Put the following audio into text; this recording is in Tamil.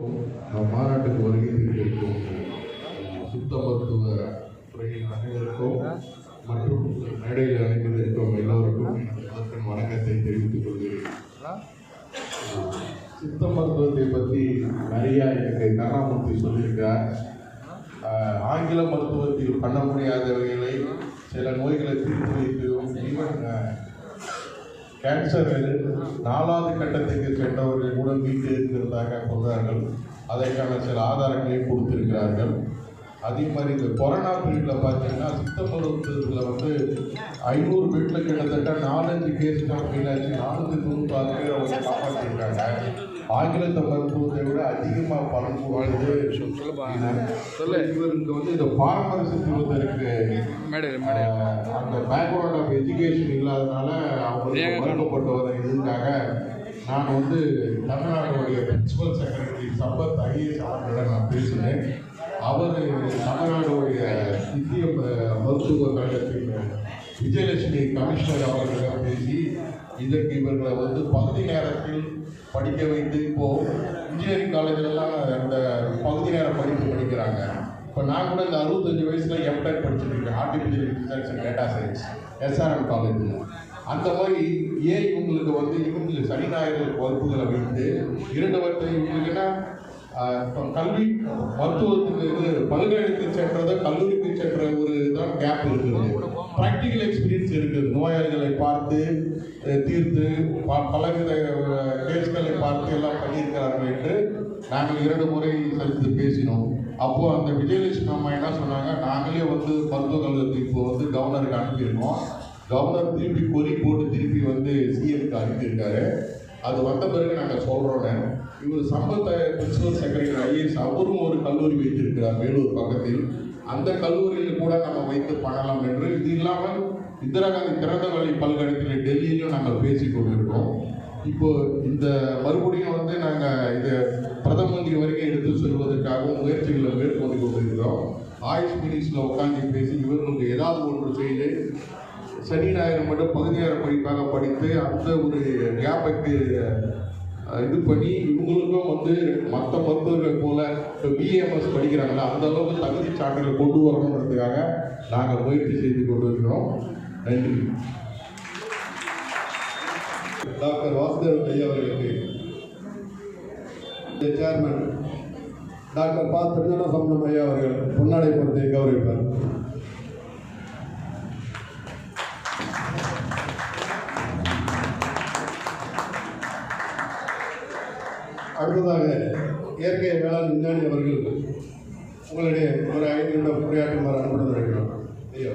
மாநாட்டுக்கு வருகை தந்திருக்கும் சுத்த மருத்துவ துறையின் அனைவருக்கும் மற்றும் மேடையில் அணிந்திருக்கும் எல்லோருக்கும் அதற்கு வணக்கத்தை தெரிவித்துக் கொள்கிறேன். சித்த மருத்துவத்தை பற்றி நிறையா எனக்கு கருணாமூர்த்தி சொல்லியிருக்கார் ஆங்கில மருத்துவத்தில் பண்ண முடியாதவைகளை சில நோய்களை தீர்த்து வைக்கிறோம். ஈவன் கேன்சர் நாலாவது கட்டத்துக்கு சென்றவர்கள் கூட வீட்டு இருக்கிறதாக சொல்கிறார்கள் அதற்கான சில ஆதாரங்களையும் கொடுத்திருக்கிறார்கள். அதே மாதிரி இந்த கொரோனா பீரியடில் பார்த்தீங்கன்னா சித்த மருத்துவத்தில் வந்து ஐநூறு பெட்டில் கிட்டத்தட்ட நாலஞ்சு கேஸ் கம்பெனியாச்சு நானூற்றி தொண்ணூத்தாறு பேர் அவங்க காப்பாற்றிருக்காங்க ஆங்கிலத்த மருத்துவத்தை விட அதிகமாக பலன் சொல்லு. இவருக்கு வந்து இந்த பாரம்பரிய மேடையில் ஆஹ் அந்த பேக்ரவுண்ட் ஆஃப் எஜுகேஷன் இல்லாதனால மறுக்கப்பட்டு வர இதுக்காக நான் வந்து தமிழ்நாடுடைய பிரின்சிபல் செக்ரட்டரி சம்பத் ஐஏஎஸ் அவர்களிடம் நான் பேசினேன். அவர் தமிழ்நாடுடைய இந்திய மருத்துவ கழகத்தின் விஜயலட்சுமி கமிஷனர் அவர்களிடம் பேசி இதற்கு இவர்களை வந்து பகுதி நேரத்தில் படிக்க வைத்து இப்போ இன்ஜினியரிங் காலேஜ்லலாம் அந்த பகுதி நேர படிப்பு படிக்கிறாங்க. இப்போ நான் கூட இந்த அறுபத்தஞ்சு வயசுல எம்டெக் படிச்சுட்டு இருக்கேன். Artificial intelligence and data science SRM காலேஜில் அந்த மாதிரி ஏன் இவங்களுக்கு வந்து இவங்களுக்கு சனி ஞாயிறு வகுப்புகளை வைத்து இரண்டு வருஷம் இவங்களுக்குன்னா கல்வி மருத்துவத்துக்கு இது பல்கலைக்கு சென்றதை கல்லூரிக்கு சென்ற ஒரு தான் கேப் இருக்குது. ப்ராக்டிக்கல் எக்ஸ்பீரியன்ஸ் இருக்குது. நோயாளிகளை பார்த்து தீர்த்து ப- பலவித கேஸ்களை பார்த்து எல்லாம் பண்ணியிருக்கிறார்கள் என்று நாங்கள் இரண்டு முறை சந்தித்து பேசினோம். அப்போது அந்த விஜயலட்சுமி அம்மா என்ன சொன்னாங்க? நாங்களே வந்து மருத்துவ கழகத்துக்கு இப்போ வந்து கவர்னருக்கு அனுப்பியிருக்கோம் கவர்னர் திருப்பி கொரி போட்டு திருப்பி வந்து சிஎம்க்கு அனுப்பியிருக்காரு. அது வந்த பிறகு நாங்கள் சொல்கிறோம் இவர் சம்பத்த பிரின்சிபல் செக்ரட்டரி ஐஏஎஸ் அவரும் ஒரு கல்லூரி வைத்திருக்கிறார் வேலூர் பக்கத்தில். அந்த கல்லூரியில் கூட நம்ம வைத்து பண்ணலாம் என்று. இது இல்லாமல் இந்திரா காந்தி திறந்தவெளி பல்கலைக்கழக டெல்லியிலும் நாங்கள் பேசி கொண்டிருக்கோம். இப்போ இந்த மறுபடியும் வந்து நாங்கள் இது பிரதம மந்திரி வரைக்கும் எடுத்து செல்வதற்காகவும் முயற்சிகளை மேற்கொண்டு கொண்டிருக்கிறோம். ஆயுஷ் மினிஸ்டில் உட்காந்து பேசி இவர்களுக்கு ஏதாவது ஒன்று செய்து சனி ஞாயிறு மட்டும் பகுதி நேர படிப்பாக படித்து அந்த ஒரு கேப்பைக்கு இது பண்ணி இவங்களுக்கும் வந்து மற்ற மருத்துவர்கள் போல இப்போ பிஎம்எஸ் படிக்கிறாங்களா அந்த அளவுக்கு தகுதி சான்றிதழ் கொண்டு வரணுன்றதுக்காக நாங்கள் முயற்சி செய்து கொண்டு இருக்கிறோம். நன்றி. டாக்டர் வாசுதேவன் ஐயா அவர்களுக்கு சேர்மன் டாக்டர் பா. திருஞான சம்பந்தம் ஐயா அவர்கள் பொன்னாடை பொறுத்தை கௌரவிப்பார். அடுத்ததாக இயற்கை வேளாண் விஞ்ஞானி அவர்கள் உங்களுடைய ஒரு ஐந்து நிமிடம் உரையாற்றுமாறு அனுப்பிடுந்திருக்கிறோம் ஐயா.